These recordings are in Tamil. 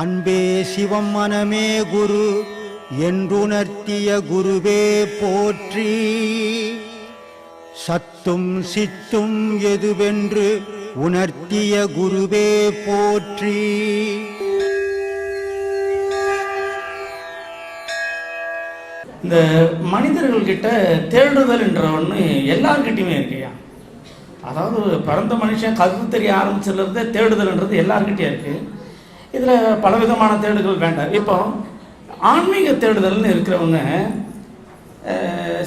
அன்பே சிவம் மனமே குரு என்றுணர்த்திய குருவே போற்றி. சத்தும் சித்தும் எதுவென்று உணர்த்திய குருவே போற்றி. இந்த மனிதர்கள்கிட்ட தேடுதல் என்ற ஒன்று எல்லார்கிட்டையுமே இருக்கையா? அதாவது பிறந்த மனுஷன் கருத்து தெரிய ஆரம்பிச்சதுலேருந்தே தேடுதல்ன்றது எல்லாருக்கிட்டே இருக்குது இதில் பலவிதமான தேடுதல் வேண்டாம். இப்போ ஆன்மீக தேடுதல்னு இருக்கிறவங்க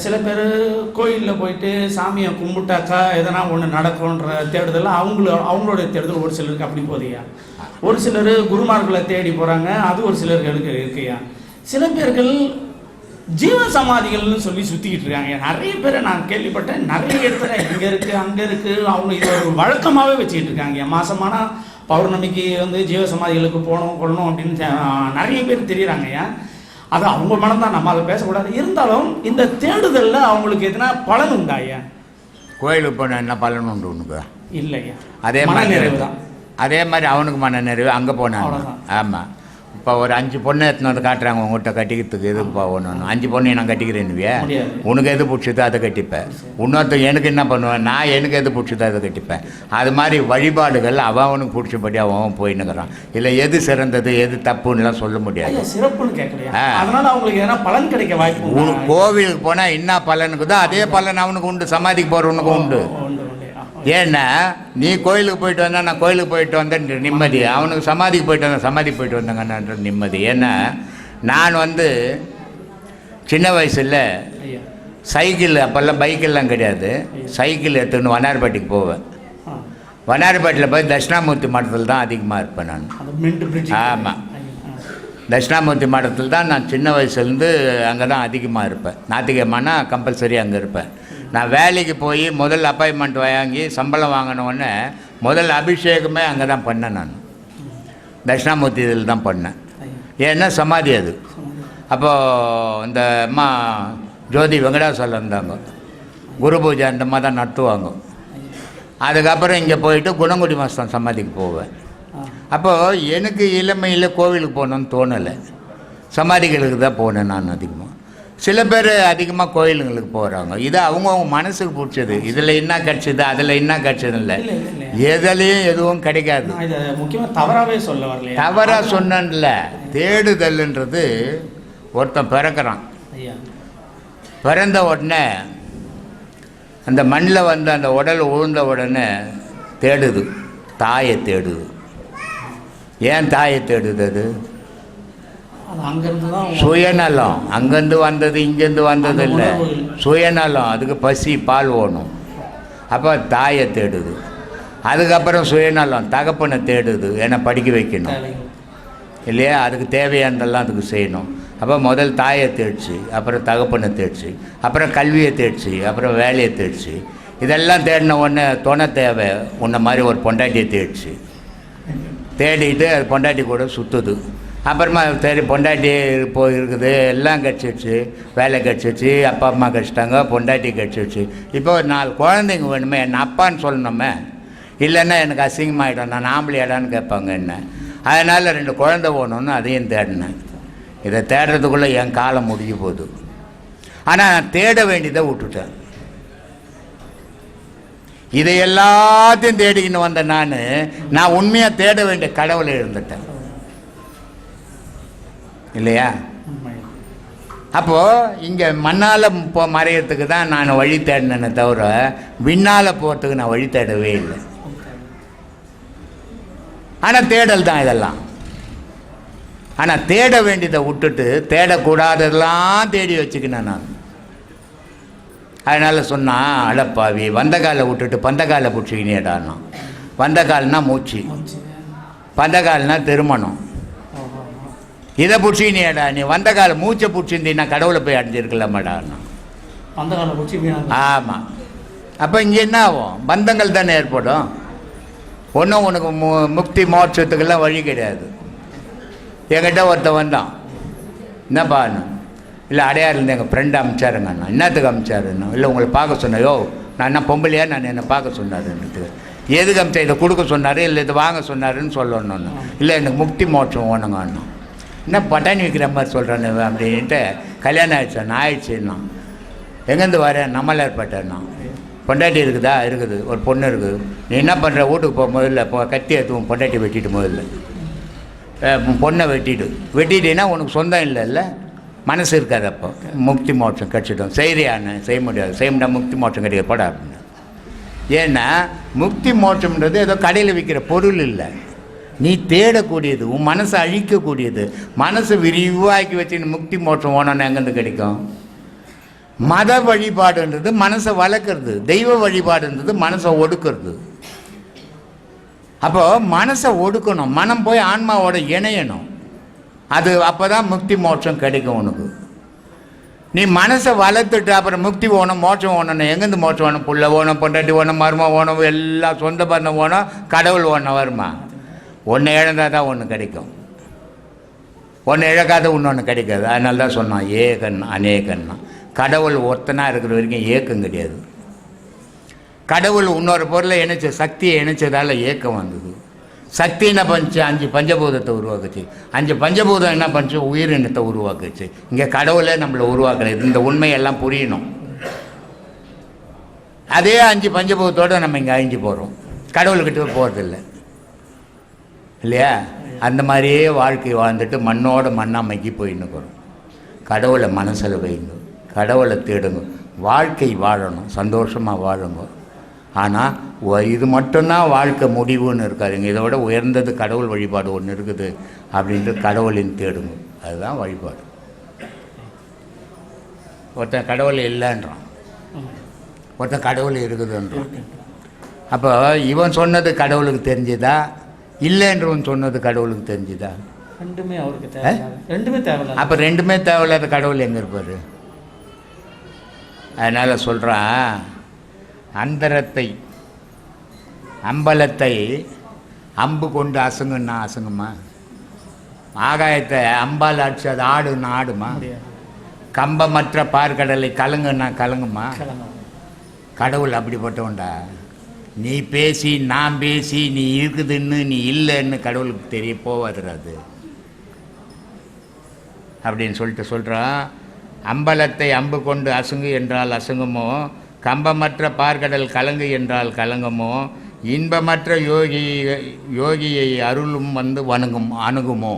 சில பேர் கோயிலில் போயிட்டு சாமியை கும்பிட்டாக்கா எதனா ஒன்று நடக்கும்ன்ற தேடுதல் அவங்கள அவங்களுடைய தேடுதல் ஒரு சிலருக்கு அப்படி போதையா ஒரு சிலர் குருமார்களை தேடி போகிறாங்க அது ஒரு சிலர்களுக்கு இருக்கையா சில பேர்கள் ஜீவ சமாதிகள்னு சொல்லி சுற்றிக்கிட்டு இருக்காங்க. நிறைய பேரை நான் கேள்விப்பட்டேன். நிறைய இடத்துல இங்கே இருக்குது அங்கே இருக்குது அவங்க இது ஒரு வழக்கமாகவே வச்சுக்கிட்டு இருக்காங்க. மாசமானா பௌர்ணமிக்கு வந்து ஜீவ சமாதிகளுக்கு போகணும் கொள்ளணும் அப்படின்னு நிறைய பேர் தெரியுறாங்கய்யா அது அவங்க மனம் தான். நம்ம அதை பேசக்கூடாது. இருந்தாலும் இந்த தேடுதலில் அவங்களுக்கு எதனா பலன் உண்டா ஐயா கோயிலுக்கு போனால் என்ன பலன் உண்டு உனக்கு? இல்லையா அதே மாதிரி அதே மாதிரி அவனுக்கு மன நிறைவு அங்கே அவ்வளவுதான். ஆமாம் இப்போ ஒரு அஞ்சு பொண்ணை எடுத்துன்னு வந்து காட்டுறாங்க உங்கள்கிட்ட கட்டிக்கிறதுக்கு. எதுக்கு போகணும் அஞ்சு பொண்ணை நான் கட்டிக்கிறேன்னுவியா. உனக்கு எது பிடிச்சதோ அதை கட்டிப்பேன் இன்னொருத்தன் எனக்கு என்ன பண்ணுவேன்? நான் எனக்கு எது பிடிச்சதோ அதை கட்டிப்பேன். அது மாதிரி வழிபாடுகள் அவன் அவனுக்கு பிடிச்சபடி அவன் போயின்னுக்கிறான் இல்லை எது சிறந்தது எது தப்புன்னுலாம் சொல்ல முடியாது? கோவிலுக்கு போனால் என்ன பலனுக்குதோ அதே பலன் அவனுக்கு உண்டு. சமாதிக்கு போகிறவனுக்கு உண்டு. ஏன்னா நீ கோயிலுக்கு போயிட்டு வந்தா நான் கோயிலுக்கு போயிட்டு வந்தேன் நிம்மதி. அவனுக்கு சமாதிக்கு போயிட்டு வந்தேன் சமாதிக்கு போயிட்டு வந்தாங்கன்ற நிம்மதி. ஏன்னா நான் வந்து சின்ன வயசில் சைக்கிள் அப்போல்லாம் பைக்கெல்லாம் கிடையாது. சைக்கிள் எடுத்துன்னு வண்ணாரப்பேட்டைக்கு போவேன். ஆ. வண்ணாரப்பேட்டையில் போய் தட்சிணாமூர்த்தி மடத்தில் தான் அதிகமாக இருப்பேன் நான். அந்த மின்ட் பிரிட்ஜ் ஆமா. தட்சிணாமூர்த்தி மடத்தில் தான் நான் சின்ன வயசுலேருந்து அங்கே தான் அதிகமாக இருப்பேன். ஞாத்திகமானா கம்பல்சரி அங்கே இருப்பேன். நான் வேலைக்கு போய் முதல் அப்பாயின்மெண்ட் வாங்கி சம்பளம் வாங்கினோடனே முதல் அபிஷேகமே அங்கே தான் பண்ணேன் நான். தட்சிணாமூர்த்தி இதில் தான் பண்ணேன். ஏன்னா சமாதி அது. அப்போது இந்த அம்மா ஜோதி வெங்கடாசலம் இருந்தாங்க. குரு பூஜை அந்த மாதிரி தான் நடத்துவாங்க. அதுக்கப்புறம் இங்கே போயிட்டு குணங்குடி மாதம் சமாதிக்கு போவேன். அப்போது எனக்கு இளமையில் கோவிலுக்கு போகணுன்னு தோணலை. சமாதிகளுக்கு தான் போனேன் நான் அதிகமாக சில பேர் அதிகமாக கோயிலுங்களுக்கு போகிறாங்க இது அவங்கவுங்க மனசுக்கு பிடிச்சது. இதில் என்ன கிடச்சிது அதில் என்ன கிடச்சது இல்லை. எதுலேயும் எதுவும் கிடைக்காது. முக்கியமாக தவறாவே சொல்ல வரலையா. தவறாக சொன்னேன்ல தேடுதல்ன்றது ஒருத்தன் பிறக்கிறான். பிறந்த உடனே அந்த மண்ணில் வந்து அந்த உடல் உழுந்த உடனே தேடுது. தாயை தேடுது. ஏன் தாயை தேடுது அது அது அங்கேருந்து தான் உங்க- சுயநலம். அங்கேருந்து வந்தது இங்கேருந்து வந்தது இல்லை. சுயநலம். அதுக்கு பசி பால் ஓணும். அப்போ தாயை தேடுது. அதுக்கப்புறம் சுயநலம். தகப்பனை தேடுது. ஏன்னா படிக்க வைக்கணும். இல்லையா? அதுக்கு தேவையானதெல்லாம் அதுக்கு செய்யணும். அப்போ முதல் தாயை தேடிச்சு. அப்புறம் தகப்பனை தேடிச்சு. அப்புறம் கல்வியை தேடிச்சு. அப்புறம் வேலையை தேடிச்சு. இதெல்லாம் தேடின உடனே துணை தேவை. உன்னை மாதிரி ஒரு பொண்டாட்டியை தேடிச்சு. தேடிட்டு. அது பொண்டாட்டி கூட சுற்றுது அப்புறமா சரி பொண்டாட்டி இப்போ இருக்குது. எல்லாம் கிடச்சிருச்சு வேலை கிடச்சிருச்சு அப்பா அம்மா கிடச்சிட்டாங்க. பொண்டாட்டி கிடச்சிருச்சு இப்போ ஒரு நாலு குழந்தைங்க வேணுமே என்ன அப்பான்னு சொல்லணுமே? இல்லைன்னா எனக்கு அசிங்கமாகிடும் நான் ஆம்பளையாடான்னு கேட்பாங்க என்ன? அதனால் ரெண்டு குழந்தை போகணுன்னு அதையும் தேடினேன். இதை தேடுறதுக்குள்ளே என் காலம் முடிஞ்சு போகுது. ஆனால் நான் தேட வேண்டியதை விட்டுட்டேன். இதை எல்லாத்தையும் தேடிக்கின்னு வந்த நான் நான் உண்மையாக தேட வேண்டிய கடவுளை இருந்துட்டேன். இல்லையா. அப்போது இங்கே மண்ணால் போ மறையறதுக்கு தான் நான் வழி தேடினேனே தவிர விண்ணால் போகிறதுக்கு நான் வழி தேடவே இல்லை ஆனால் தேடல் தான் இதெல்லாம் ஆனால் தேட வேண்டியதை விட்டுட்டு தேடக்கூடாததெல்லாம் தேடி வச்சுக்கினேன் நான் அதனால் சொன்னான் அடப்பாவி வந்த காலை விட்டுட்டு பந்த காலை பிடிச்சிக்கினேடான்னா வந்த கால்னா மூச்சு. பந்த கால்னா திருமணம். இதை பிடிச்சிக்கினியாடா நீ வந்த கால மூச்சை பிடிச்சிருந்தீன்னா கடவுளை போய் அடைஞ்சிருக்கலாமாடான்னா அந்த கால பூச்சி வீணா ஆமாம் அப்போ இங்கே என்ன ஆகும்? பந்தங்கள் தானே ஏற்படும். ஒன்றும் உனக்கு மு முக்தி மோட்சத்துக்கெல்லாம் வழி கிடையாது. என்கிட்ட ஒருத்தன் வந்தான். என்னப்பான்னு இல்லை அடையாறுலேருந்து எங்கள் ஃப்ரெண்டு அமிச்சாருங்க அண்ணா. என்னத்துக்கு அமிச்சாருண்ணா இல்லை உங்களை பார்க்க சொன்னேன் நான் என்ன பொம்பளையா? நான் என்னை பார்க்க சொன்னாருன்னுட்டு எதுக்கு அமிச்சா? இதை கொடுக்க சொன்னார் இல்லை இதை வாங்க சொன்னாருன்னு சொல்லணும்னு இல்லை எனக்கு முக்தி மோட்சம் ஓணுங்கன்னு என்ன பட்டாணி விற்கிற மாதிரி சொல்கிறானு அப்படின்ட்டு கல்யாணம் ஆயிடுச்சு? நான் ஆயிடுச்சுன்னா எங்கேருந்து வரேன் நம்மளார்பேட்டைன்னா பொண்டாட்டி இருக்குதா? இருக்குது. ஒரு பொண்ணு இருக்குது. நீ என்ன பண்ணுற வீட்டுக்கு போக முதல்ல. இப்போ கத்தி எடுத்து பொண்டாட்டி வெட்டிட்டு முதல்ல. பொண்ணை வெட்டிட்டு வெட்டிட்டீன்னா உனக்கு சொந்தம் இல்லைல்ல மனசு இருக்காது அப்போ. முக்தி மோட்சம் கிடச்சிடும். செய்கிறியான்னு செய்ய முடியாது. செய்ய முடியாது முக்தி மோட்சம் கிடைக்க போடா அப்படின்னு. ஏன்னா முக்தி மோட்சம்ன்றது ஏதோ கடையில் விற்கிற பொருள் இல்லை. நீ தேடக்கூடியது உன் மனசை அழிக்கக்கூடியது. மனசை விரிவாக்கி வச்சு முக்தி மோட்சம் ஓனோன்னு எங்கேருந்து கிடைக்கும்? மத வழிபாடுன்றது மனசை வளர்க்குறது. தெய்வ வழிபாடுன்றது மனசை ஒடுக்கிறது. அப்போ மனசை ஒடுக்கணும். மனம் போய் ஆன்மாவோட இணையணும். அது அப்போ தான் முக்தி மோட்சம் கிடைக்கும் உனக்கு. நீ மனசை வளர்த்துட்டு அப்புறம் முக்தி ஓணும் மோட்சம் ஓணும் எங்கேருந்து மோட்சம் ஓணும்? புள்ள ஓணும் பொண்டாட்டி ஓணும் மரும ஓணும் எல்லாம் சொந்த பந்தம் ஓணும் கடவுள் ஓணும் வருமா? ஒன்று இழந்தால் தான் ஒன்று கிடைக்கும். ஒன்று இழக்காத இன்னொன்று கிடைக்காது. அதனால தான் சொன்னான் ஏகன் அநேகன்னா. கடவுள் ஒத்தனாக இருக்கிற வரைக்கும் ஏக்கம் கிடையாது. கடவுள் இன்னொரு பொருளை இணைச்ச சக்தியை இணைச்சதால் ஏக்கம் வந்தது. சக்தி என்ன பண்ணுச்சு? அஞ்சு பஞ்சபூதத்தை உருவாக்குச்சு. அஞ்சு பஞ்சபூதம் என்ன பண்ணுச்சு? உயிரினத்தை உருவாக்குச்சு. இங்கே கடவுளே நம்மளை உருவாக்குறது இந்த உண்மையெல்லாம் புரியணும். அதே அஞ்சு பஞ்சபூதத்தோடு நம்ம இங்கே அழிஞ்சு போகிறோம் கடவுள்கிட்ட போகிறதில்ல இல்லையா? அந்த மாதிரியே வாழ்க்கை வாழ்ந்துட்டு மண்ணோட மண்ணாக மக்கி போயின்னுக்கிறோம் கடவுளை மனசில் வைங்க. கடவுளை தேடுங்க. வாழ்க்கை வாழணும். சந்தோஷமாக வாழுங்க. ஆனால் இது மட்டும்தான் வாழ்க்கை முடிவுன்னு இருக்காதுங்க. இதை விட உயர்ந்தது கடவுள் வழிபாடு ஒன்று இருக்குது அப்படின்ட்டு கடவுளின் தேடுங்க. அதுதான் வழிபாடு. ஒருத்தன் கடவுள் இல்லைன்றான். ஒருத்தன் கடவுள் இருக்குதுன்றான். அப்போ இவன் சொன்னது கடவுளுக்கு தெரிஞ்சுதான் இல்லைன்றவன் சொன்னது கடவுளுக்கு தெரிஞ்சுதா? ரெண்டுமே அவருக்கு தேவை ரெண்டுமே தேவையில்ல அப்போ ரெண்டுமே தேவையில்லாத கடவுள் எங்கே இருப்பார்? அதனால் சொல்கிறான் அந்தரத்தை அம்பலத்தை அம்பு கொண்டு அசுங்குன்னா அசுங்குமா? ஆகாயத்தை அம்பால் அடிச்சு அது ஆடுன்னா ஆடுமா? கம்பமற்ற பார்க்கடலை கலங்குன்னா கலங்குமா? கடவுள் அப்படிப்பட்டவன்டா. நீ பேசி நான் பேசி நீ இருக்குதுன்னு நீ இல்லைன்னு கடவுளுக்கு தெரிய போவாதுறாது அப்படின்னு சொல்லிட்டு சொல்கிறான் அம்பலத்தை அம்பு கொண்டு அசுங்கு என்றால் அசுங்குமோ? கம்பமற்ற பார்க்கடல் கலங்கு என்றால் கலங்குமோ? இன்பமற்ற யோகி யோகியை அருளும் வந்து வணங்கும் அணுகுமோ?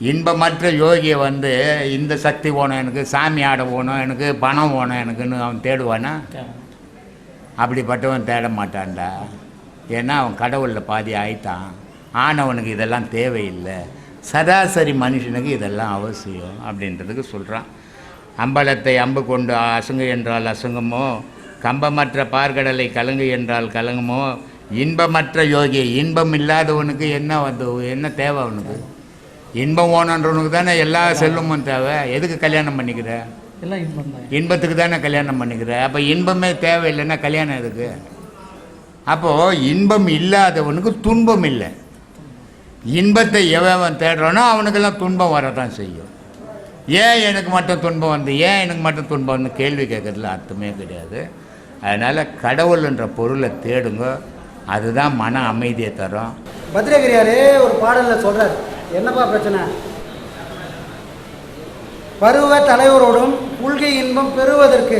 இன்பமற்ற யோகியை வந்து இந்த சக்தி போனோம் எனக்கு சாமி ஆட போகணும் எனக்கு பணம் போகணும் எனக்குன்னு அவன் தேடுவானா. அப்படிப்பட்டவன் தேட மாட்டான்டா ஏன்னா அவன் கடவுளில் பாதி ஆயிட்டான். ஆனவனுக்கு இதெல்லாம் தேவையில்லை. சராசரி மனுஷனுக்கு இதெல்லாம் அவசியம் அப்படின்றதுக்கு சொல்கிறான் அம்பலத்தை அம்பு கொண்டு அசுங்கு என்றால் அசுங்கமோ? கம்பமற்ற பார்கடலை கலங்கு என்றால் கலங்குமோ? இன்பமற்ற யோகி இன்பம் இல்லாதவனுக்கு என்ன வந்து என்ன தேவை அவனுக்கு? இன்பம் ஓனன்றவனுக்கு தானே எல்லா செல்வமும் தேவை. எதுக்கு கல்யாணம் பண்ணிக்கிற? எல்லாம் இன்பம் தான். இன்பத்துக்கு தானே கல்யாணம் பண்ணிக்கிற? அப்போ இன்பமே தேவையில்லைன்னா கல்யாணம் எதுக்கு? அப்போது இன்பம் இல்லாதவனுக்கு துன்பம் இல்லை. இன்பத்தை எவன் தேடுறானோ அவனுக்கெல்லாம் துன்பம் வரதான் செய்யும். ஏன் எனக்கு மட்டும் துன்பம் வந்து ஏன் எனக்கு மட்டும் துன்பம் வந்து? கேள்வி கேட்கறதுல அர்த்தமே கிடையாது. அதனால் கடவுள்ன்ற பொருளை தேடுங்க. அதுதான் மன அமைதியை தரும். பத்ரகிரியாரே ஒரு பாடலில் சொல்கிறார் என்னப்பா பிரச்சனை? பருவ தலைவரோடும் உள்கை இன்பம் பெறுவதற்கு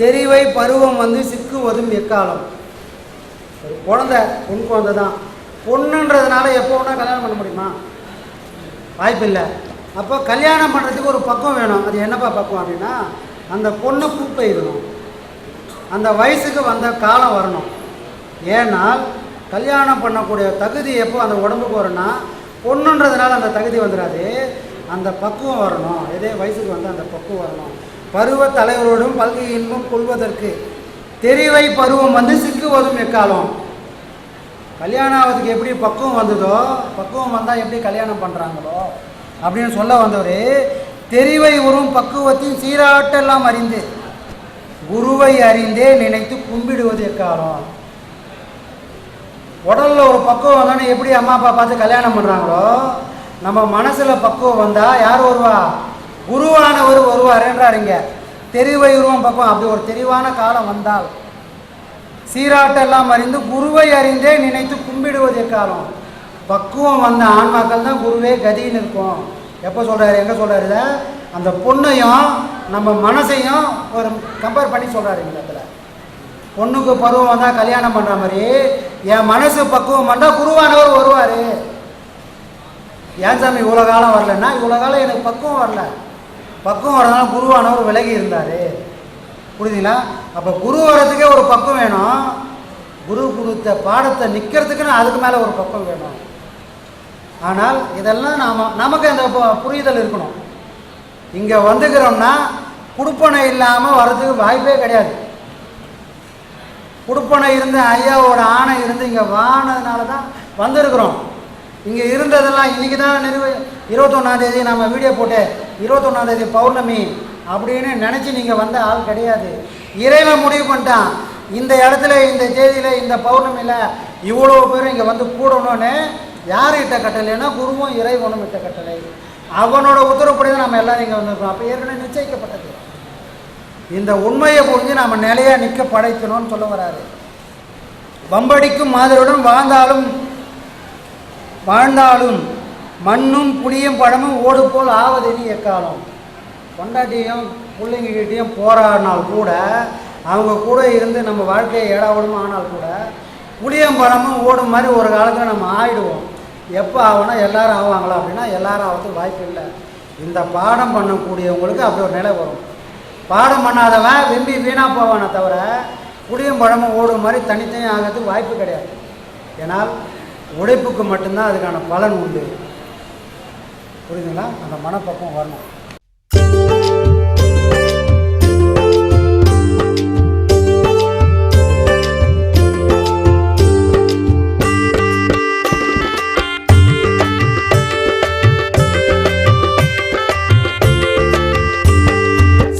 தெரிவை பருவம் வந்து சிக்குவதும் எக்காலம்? ஒரு குழந்தை பொன் குழந்தை தான். பொண்ணுன்றதுனால எப்போ வேணால் கல்யாணம் பண்ண முடியுமா? வாய்ப்பில்லை. அப்போ கல்யாணம் பண்ணுறதுக்கு ஒரு பக்குவம் வேணும். அது என்னப்பா பக்குவம் அப்படின்னா அந்த பொண்ணை பூப்பெய்தணும் அந்த வயசுக்கு வந்த காலம் வரணும். ஏன்னால் கல்யாணம் பண்ணக்கூடிய தகுதி எப்போ அந்த உடம்புக்கு வரும்னா பொண்ணுன்றதுனால அந்த தகுதி வந்துடாது. அந்த பக்குவம் வரணும். எதே வயசுக்கு வந்து அந்த பக்குவம் வரணும். பருவ தலைவரோடும் பல்கை இன்பம் கொள்வதற்கு தெரிவை பருவம் வந்து சிக்குவதும் எக்காலம்? கல்யாணம் ஆகிறதுக்கு எப்படி பக்குவம் வந்ததோ பக்குவம் வந்தால் எப்படி கல்யாணம் பண்ணுறாங்களோ அப்படின்னு சொல்ல வந்தவர் தெரிவை உறும் பக்குவத்தின் சீராட்டெல்லாம் அறிந்து குருவை அறிந்தே நினைத்து கும்பிடுவது எக்காலம்? உடலில் ஒரு பக்குவம் வந்தோன்னே எப்படி அம்மா அப்பா பார்த்து கல்யாணம் பண்ணுறாங்களோ நம்ம மனசில் பக்குவம் வந்தால் யார் வருவா? குருவானவர் வருவாருன்றாருங்க தெரிவை உருவம் பக்குவம். அப்படி ஒரு தெரிவான காலம் வந்தால் சீராட்டெல்லாம் அறிந்து குருவை அறிந்தே நினைத்து கும்பிடுவது காலம் பக்குவம் வந்த ஆன்மாக்கள் தான் குருவே கதின்னு இருக்கும். எப்போ சொல்கிறாரு எங்கே சொல்கிறாரு இதை? அந்த பொண்ணையும் நம்ம மனசையும் ஒரு கம்பேர் பண்ணி சொல்கிறாரு இந்த இடத்துல. பொண்ணுக்கு பருவம் வந்தால் கல்யாணம் பண்ணுற மாதிரி என் மனசு பக்குவம் வந்தால் குருவானவர் வருவார். ஏன் சாமி இவ்வளோ காலம் வரலன்னா இவ்வளோ காலம் எனக்கு பக்குவம் வரல. பக்குவம் வரதுனால குருவானவர் விலகி இருந்தார். புரியுதுங்களா? அப்போ குரு வர்றதுக்கே ஒரு பக்கம் வேணும். குரு கொடுத்த பாடத்தை நிற்கிறதுக்குன்னு அதுக்கு மேலே ஒரு பக்கம் வேணும். ஆனால் இதெல்லாம் நாம் நமக்கு அந்த பு- புரிதல் இருக்கணும். இங்கே வந்துக்கிறோம்னா குடுப்பனை இல்லாமல் வர்றதுக்கு வாய்ப்பே கிடையாது. குடுப்பனை இருந்து ஐயாவோட ஆணை இருந்து இங்கே வானதுனால தான் வந்திருக்கிறோம். இங்கே இருந்ததெல்லாம் இன்றைக்கி தான் நிறுவ இருபத்தொன்னாந்தேதி நம்ம வீடியோ போட்டு இருபத்தொன்னாந்தேதி பௌர்ணமி அப்படின்னு நினச்சி நீங்கள் வந்த ஆள் கிடையாது. இறைவன் முடிவு பண்ணிட்டான். இந்த இடத்துல இந்த தேதியில் இந்த பௌர்ணமியில் இவ்வளோ பேரும் இங்கே வந்து கூடணும்னு யார் இட்ட கட்டளைன்னா குருவும் இறைவனும் இட்ட கட்டளை அவனோட உத்தரவுப்படி தான் நம்ம எல்லாரும் இங்கே வந்திருக்கோம். அப்போ ஏற்கனவே நிச்சயிக்கப்பட்டது. இந்த உண்மையை புரிஞ்சு நாம் நிலையாக நிற்க படைக்கணும்னு சொல்ல வராரு. வம்படிக்கும் மாதிரியுடன் வாழ்ந்தாலும் வாழ்ந்தாலும் மண்ணும் புளியும் பழமும் ஓடு போல் ஆவதெனி எக்காலம்? கொண்டாட்டியும் பிள்ளைங்ககிட்டையும் போராடினால் கூட அவங்க கூட இருந்து நம்ம வாழ்க்கையை ஏடாவிடமும் ஆனால் கூட புளியம் பழமும் ஓடும் மாதிரி ஒரு காலத்தில் நம்ம ஆயிடுவோம். எப்போ ஆகணும் எல்லாரும் ஆவாங்களா அப்படின்னா எல்லாரும் ஆகிறதுக்கு வாய்ப்பு இல்லை. இந்த பாடம் பண்ணக்கூடியவங்களுக்கு அப்படி ஒரு நிலை வரும். பாடம் பண்ணாதவன் வெம்பி வீணாக போவானே தவிர புளியும் பழமும் ஓடும் மாதிரி தனித்தனியாக ஆகிறதுக்கு வாய்ப்பு கிடையாது. ஏன்னால் உழைப்புக்கு மட்டும்தான் அதுக்கான பலன் உண்டு. புரியுதுங்களா? அந்த மனப்பக்கம் வரணும்.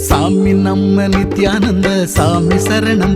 சாமி நம்ம நித்யானந்த சாமி சரணம்